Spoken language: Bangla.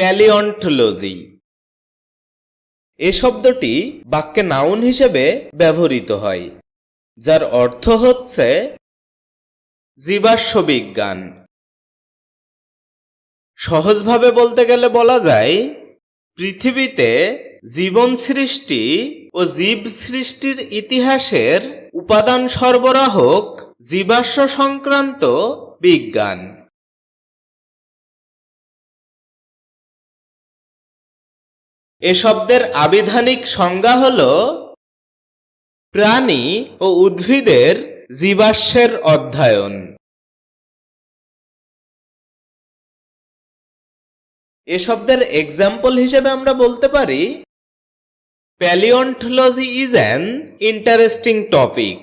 প্যালিওন্টোলজি এ শব্দটি বাক্যে নাউন হিসেবে ব্যবহৃত হয়, যার অর্থ হচ্ছে জীবাশ্ম বিজ্ঞান। সহজভাবে বলতে গেলে বলা যায়, পৃথিবীতে জীবন সৃষ্টি ও জীব সৃষ্টির ইতিহাসের উপাদান সরবরাহক জীবাশ্ম সংক্রান্ত বিজ্ঞান। এ শব্দের আবিধানিক সংজ্ঞা হল প্রাণী ও উদ্ভিদের জীবাশ্মের অধ্যয়ন। এ শব্দের এক্সাম্পল হিসেবে আমরা বলতে পারি palaeontology is an interesting topic